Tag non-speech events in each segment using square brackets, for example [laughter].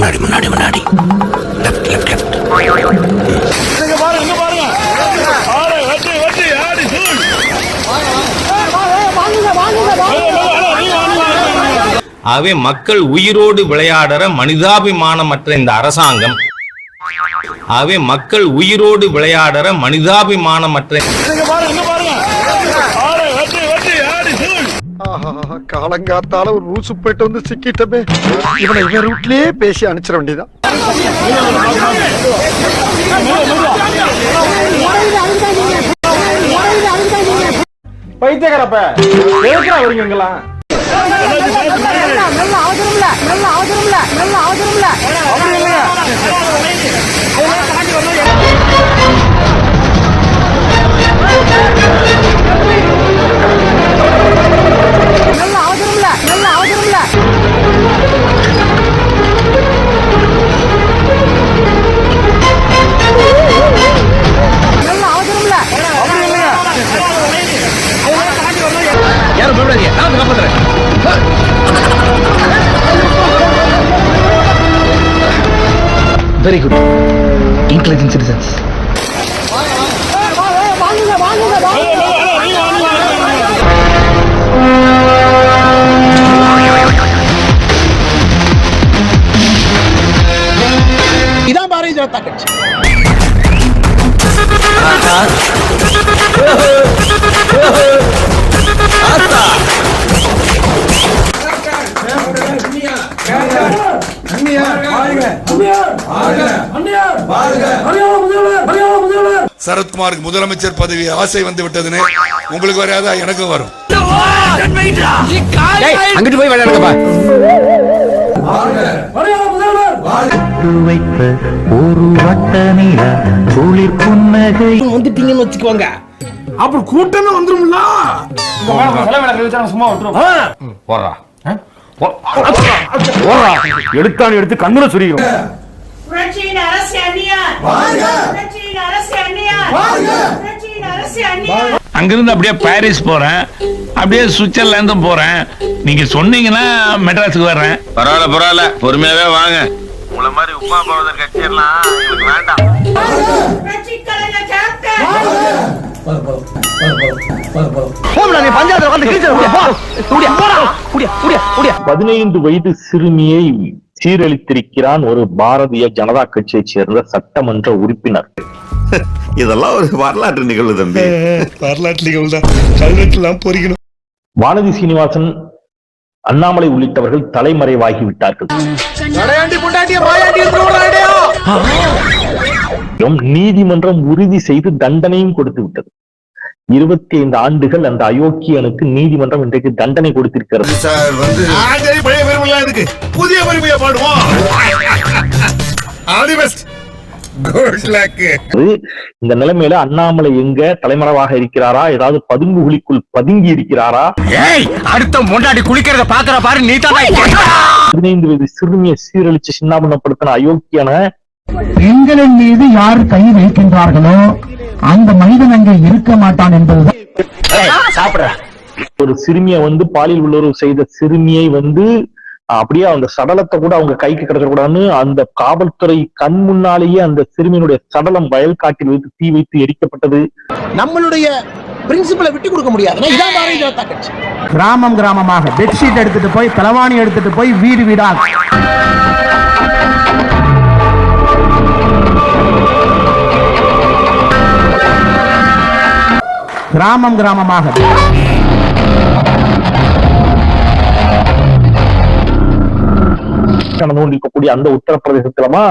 முன்னாடி முன்னாடி முன்னாடி. லெஃப்ட் லெஃப்ட் லெஃப்ட் ஆகவே மக்கள் உயிரோடு விளையாடுற மனிதாபிமானமற்ற இந்த அரசாங்கம். ஆகவே மக்கள் உயிரோடு விளையாடுற மனிதாபிமானமற்ற காலங்காத்தால ஒரு ரூசு போயிட்டு வந்து சிக்கிட்டமே. இவனை இவன் ரூட்லயே பேசி அனுப்பிச்சிட வேண்டியதான் பைத்தியக்காரப்ப எதுக்குடா இங்கெல்லாம்? நல்ல அவசரம்ல நல்ல அவசரம்ல நல்ல அவசரம்ல அப்படி వెరీ గుడ్ ఇంటెలిజెంట్ సిటిజన్స్ ఇదా భారీ జనతా சரத்குமாருக்கு முதலமைச்சர் பதவி ஆசை வந்து விட்டதுன்னு உங்களுக்கு வராதா எனக்கும் வரும். அங்கிட்டு போய் விளையாடுங்கப்பா. ஒரு குளிர் புன்னகை வந்துட்டீங்கன்னு வச்சுக்கோங்க. அப்புறம் கூட்டமே வந்துரும்ல. சும்மா விட்டுரும் போடுறா எடுத்தானு எடுத்து கண்ணுல சுரியும். புரட்சியின் அரசு அந்நியார். புரட்சியின் அரசு அந்நியார். புரட்சியின் அரசு அந்நியார். அங்கிருந்து அப்படியே பாரிஸ் போறேன். அப்படியே சுவிட்சர்லாந்தும் போறேன். நீங்க சொன்னீங்கன்னா மெட்ராஸுக்கு வர்றேன். பரவாயில்ல பரவாயில்ல. பொறுமையாவே வாங்க. உங்களை மாதிரி உமா பகவதர் கட்சியெல்லாம் எனக்கு வேண்டாம். பதினைந்து வயது சிறுமியை சீரழித்திருக்கிறான் ஒரு பாரதிய ஜனதா கட்சியைச் சேர்ந்த சட்டமன்ற உறுப்பினர். [laughs] இதெல்லாம் ஒரு வரலாற்று நிகழ்வு தம்பி. [laughs] வரலாற்று நிகழ்வு தான் கல்வெட்டுலாம் பொறிக்கணும். வானதி சீனிவாசன் அண்ணாமலை உள்ளிட்டவர்கள் தலைமறைவாகி விட்டார்கள் நீதிமன்றம் உறுதி செய்து தண்டனையும் கொடுத்து விட்டது. இருபத்தி ஐந்து ஆண்டுகள் அந்த அயோக்கியனுக்கு நீதிமன்றம் இன்றைக்கு தண்டனை கொடுத்திருக்கிறது. புதிய பெருமையை பாடுவோம். All the best good luck இந்த நிலைமையில அண்ணாமலை எங்க தலைமறைவாக இருக்கிறாரா? ஏதாவது பதுங்கு குழிக்குள் பதுங்கி இருக்கிறாரா? ஏய் அடுத்த முன்னாடி குளிக்கிறத பாக்குற பாரு நீ தான் பதினைந்து வயது சிறுமியை சீரழிச்சு சின்னாபனப்படுத்தின அயோக்கியன பெண்களின் மீது யார் கை வைக்கின்றார்களோ அந்த அங்கே இருக்க மாட்டான் என்பதுதான் சாப்பிடுற. ஒரு சிறுமியை வந்து பாலியல் உள்ளுறவு செய்த சிறுமியை வந்து அப்படியே அந்த சடலத்தை கூட அவங்க கைக்கு கிடைக்கக்கூடாதுன்னு அந்த காவல்துறை கண் முன்னாலேயே அந்த சிறுமியினுடைய சடலம் வயல்காட்டில் வைத்து தீ வைத்து எரிக்கப்பட்டது. நம்மளுடைய பிரின்சிபலை விட்டு கொடுக்க முடியாது. இதான் பாரதிய ஜனதா கட்சி. கிராமம் கிராமமாக பெட்ஷீட் எடுத்துட்டு போய் தலவாணி எடுத்துட்டு போய் வீடு வீடாக கிராமம் கிராமமாக. நடந்து கொண்டிருக்கக்கூடிய அந்த உத்தரப்பிரதேசத்துலமா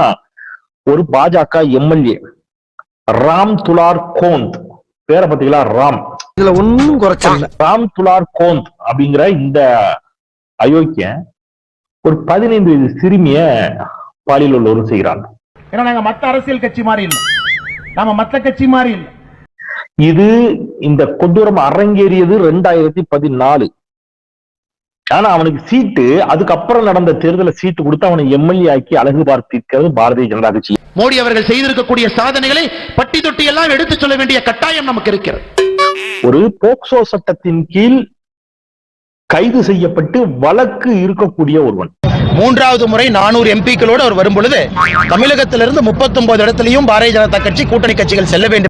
ஒரு பாஜக எம்எல்ஏ ராம் துலார் கோந்த். பேரை பாத்தீங்களா ராம். இதுல ஒன்னும் குறைச்சல ராம் துலார் கோந்த் அப்படிங்கிற இந்த அயோக்கியன் ஒரு பதினைந்து வயது சிறுமிய பாலியல் உள்ளவரும் செய்கிறான். ஏன்னா நாங்க மத்த அரசியல் கட்சி மாதிரி இல்லை. நாம மத்த கட்சி மாதிரி இல்லை. இது இந்த கொடூரம் அரங்கேறியது ரெண்டாயிரத்தி பதினாலு. ஆனா அவனுக்கு சீட்டு அதுக்கப்புறம் நடந்த தேர்தல சீட்டு கொடுத்து அவனை எம்எல்ஏ ஆக்கி அழகு பார்த்திருக்கிறது பாரதிய ஜனதா கட்சி. மோடி அவர்கள் செய்திருக்கக்கூடிய சாதனைகளை பட்டி தொட்டி எல்லாம் எடுத்துச் சொல்ல வேண்டிய கட்டாயம் நமக்கு இருக்கிறது. ஒரு போக்சோ சட்டத்தின் கீழ் கைது செய்யப்பட்டு வழக்கு இருக்கக்கூடிய ஒருவன். மூன்றாவது முறை நானூறு எம்பிக்களோடு அவர் வரும் பொழுது தமிழகத்திலிருந்து 39 இடத்திலையும் பாரதிய ஜனதா கட்சி கூட்டணி கட்சிகள் செல்ல வேண்டும்